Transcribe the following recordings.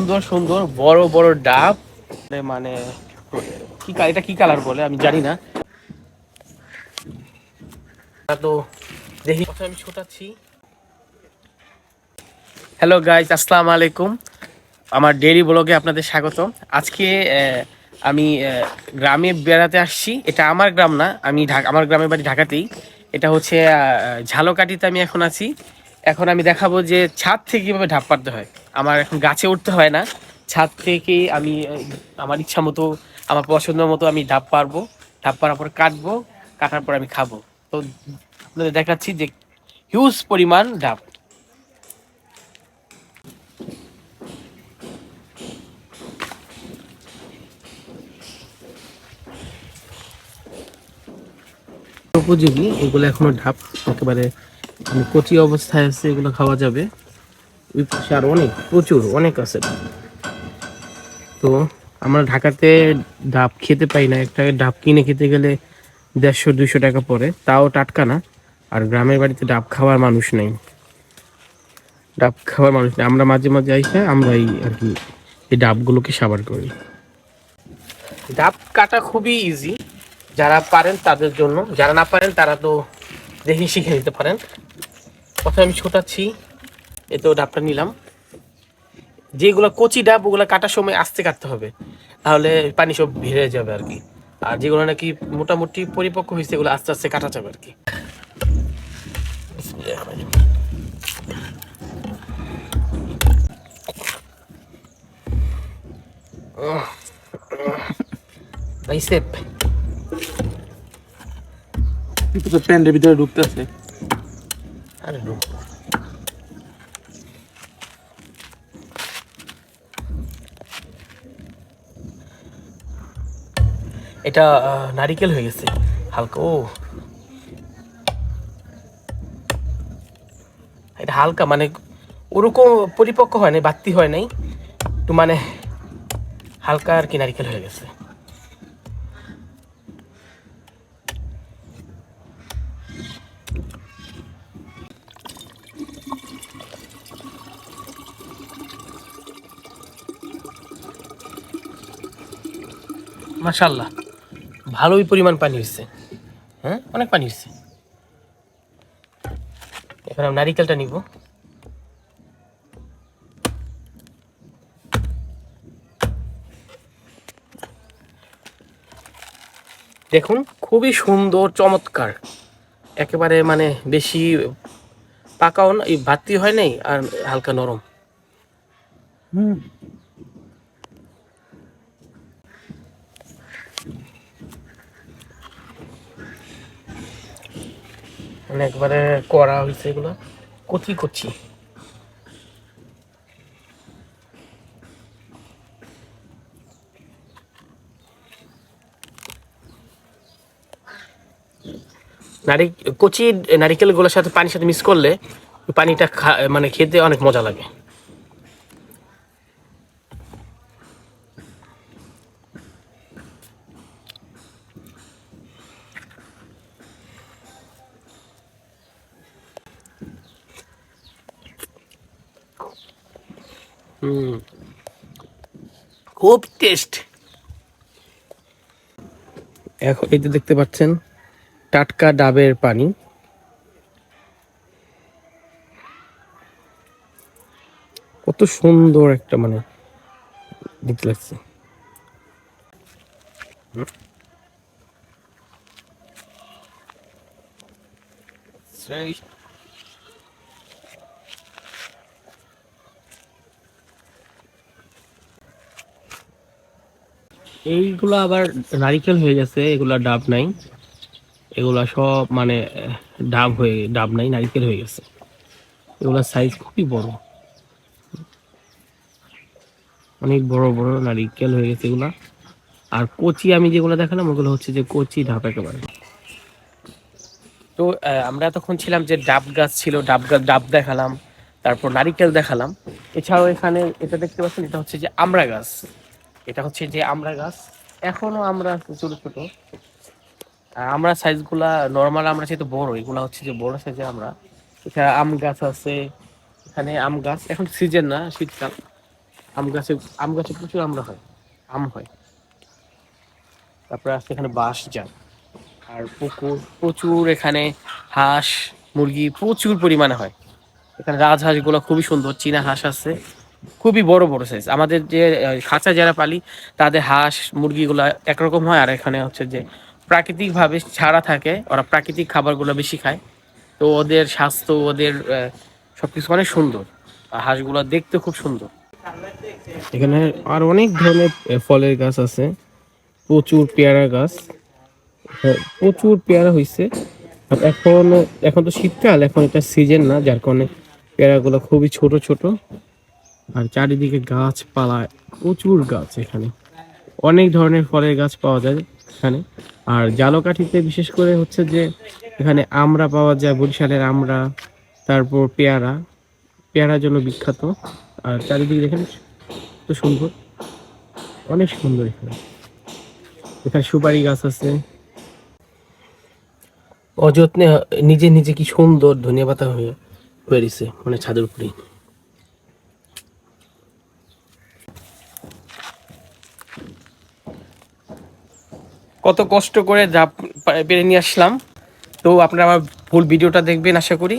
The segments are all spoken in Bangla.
সুন্দর সুন্দর বড় বড় ডাব। মানে কি এটা কি কালার বলে? আমি জানি না। তো দেখি। আমি ছোটাচ্ছি হ্যালো গাইজ আসসালাম আলাইকুম। আমার ডেইলি ব্লগে আপনাদের স্বাগত আজকে আমি গ্রামে বেড়াতে আসছি। এটা আমার গ্রাম না আমি ঢাকা আমার গ্রামের বাড়ি ঢাকাতেই। এটা হচ্ছে আহ, ঝালকাঠিতে আমি এখন আছি। এখন আমি দেখাবো যে ছাদ থেকে কীভাবে ঢাপ পারতে হয়। আমার এখন গাছে উঠতে হয় না। ছাদ থেকে আমি, আমার ইচ্ছা মতো, আমার পছন্দ মতো আমি ঢাপ পারব ঢাপ পারার পর কাটবো, কাটার পর আমি খাব। তো আপনাদের দেখাচ্ছি যে হিউজ পরিমাণ ডাব উপযোগী, এগুলো এখনও ঢাপ একেবারে মানে কচি অবস্থায় আছে এগুলো খাওয়া যাবে। ওই পাশে আর অনেক প্রচুর অনেক আছে। তো আমরা ঢাকাতে ডাব খেতে পাই না। একটা ডাব কিনে খেতে গেলে দেড়শো দুইশো টাকা পড়ে। তাও টাটকা না। আর গ্রামের বাড়িতে ডাব খাওয়ার মানুষ নেই। ডাব খাওয়ার মানুষ নেই। আমরা মাঝে মাঝে আইসা আমরা এই আর কি এই ডাবগুলোকে সাবার করি। ডাব কাটা খুবই ইজি যারা পারেন তাদের জন্য। যারা না পারেন তারা তো দেখে শিখে নিতে পারেন। প্রথমে আমি ছোটাচ্ছি এ তো ডাবটা নিলাম। যেগুলো কচি ডাব, ওগুলো কাটার সময় আস্তে কাটতে হবে, তাহলে পানি সব ভিড়ে যাবে আর কি। আর যেগুলো নাকি মোটামুটি পরিপক্ক হয়েছে, এগুলো আস্তে আস্তে কাটা যাবে আর কি। ভিতরে ঢুকতেছে। আরে নো এটা আহ, নারিকেল হয়ে গেছে হালকা। ও। এটা হালকা মানে ওরকম পরিপক্ক হয় নাই বাত্তি হয় নাই। একটু মানে হালকা আর কি নারিকেল হয়ে গেছে। মাশাল্লাহ ভালোই পরিমাণ পানি হচ্ছে হ্যাঁ? অনেক পানি হচ্ছে এখন আমি নারিকেলটা নিব। দেখুন, খুবই সুন্দর, চমৎকার। একেবারে মানে বেশি পাকাও না, এই ভাতি হয় নাই আর হালকা নরম। হুম। মানে একবারে করা হয়েছে এগুলো। কচি কচি। নারি, কচি নারিকেলগুলোর সাথে পানির সাথে মিক্স করলে পানিটা মানে খেতে অনেক মজা লাগে। হুম খুব টেস্ট। এখন এই যে দেখতে পাচ্ছেন টাটকা ডাবের পানি। কত সুন্দর একটা মানে দেখতে লাগছে। হুম। এইগুলো আবার নারিকেল হয়ে গেছে, এগুলা ডাব নাই। এগুলা সব মানে ডাব হয়ে, ডাব নাই, নারিকেল হয়ে গেছে। এগুলা সাইজ খুবই বড়। অনেক বড় বড় নারিকেল হয়ে গেছে এগুলা। আর কচি আমি যেগুলো দেখালাম, ওগুলো হচ্ছে যে কচি ডাব একেবারে। তো আমরা এতক্ষণ ছিলাম যে ডাব গাছ ছিল, ডাব গাছ ডাব দেখালাম, তারপর নারিকেল দেখালাম। এছাড়াও এখানে এটা দেখতে পাচ্ছেন, এটা হচ্ছে যে আমড়া গাছ। এটা হচ্ছে যে আমড়া গাছ। এখনও আমরা ছোট ছোট। আমরা সাইজগুলা নর্মাল আমরা যেহেতু বড়, এগুলা হচ্ছে যে বড় সাইজে আমরা। এখানে আম গাছ আছে, এখানে আম গাছ। এখন সিজন না, শীতকাল। আম গাছে আম গাছে প্রচুর আমরা হয়, আম হয়। তারপরে আছে এখানে বাঁশ যায় আর পুকুর, প্রচুর এখানে হাঁস, মুরগি প্রচুর পরিমাণে হয়। এখানে রাজহাঁসগুলো খুবই সুন্দর, চীনা হাঁস আছে। খুবই বড় বড় সাইজ আমাদের যে খাঁচা যারা পালি তাদের হাঁস মুরগিগুলো একরকম হয়। আর এখানে হচ্ছে যে প্রাকৃতিকভাবে ছাড়া থাকে। ওরা প্রাকৃতিক খাবারগুলো বেশি খায়। তো ওদের স্বাস্থ্য ওদের আহ, সবকিছু অনেক সুন্দর। হাঁসগুলো দেখতে খুব সুন্দর। এখানে আর অনেক ধরনের ফলের গাছ আছে। প্রচুর পেয়ারা গাছ। হ্যাঁ, প্রচুর পেয়ারা হয়েছে এখন এখন তো শীতকাল এখন এটা সিজন না যার কারণে পেয়ারাগুলো খুবই ছোট ছোট। আর চারিদিকে গাছপালা, প্রচুর গাছ এখানে। অনেক ধরনের ফলের গাছ পাওয়া যায় এখানে। আর জালকাঠিতে বিশেষ করে হচ্ছে যে, এখানে আমড়া পাওয়া যায় বরিশালের আমড়া তারপর পেয়ারা। পেয়ারার জন্য বিখ্যাত। আর চারিদিকে দেখেন, তো সুন্দর। অনেক সুন্দর এখানে। এখানে সুপারি গাছ আছে। অযত্নে নিজে নিজে কি সুন্দর ধনিয়া পাতা হয়ে হয়ে মানে ছাদের উপরে কত কষ্ট করে যা পেরে নিয়ে আসলাম। তো আপনারা আমার ফুল ভিডিওটা দেখবেন, আশা করি।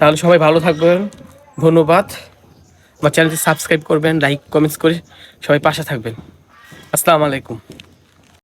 তাহলে সবাই ভালো থাকবেন। ধন্যবাদ। আমার চ্যানেলটি সাবস্ক্রাইব করবেন, লাইক, কমেন্টস করে সবাই পাশে থাকবেন। আসসালামু আলাইকুম।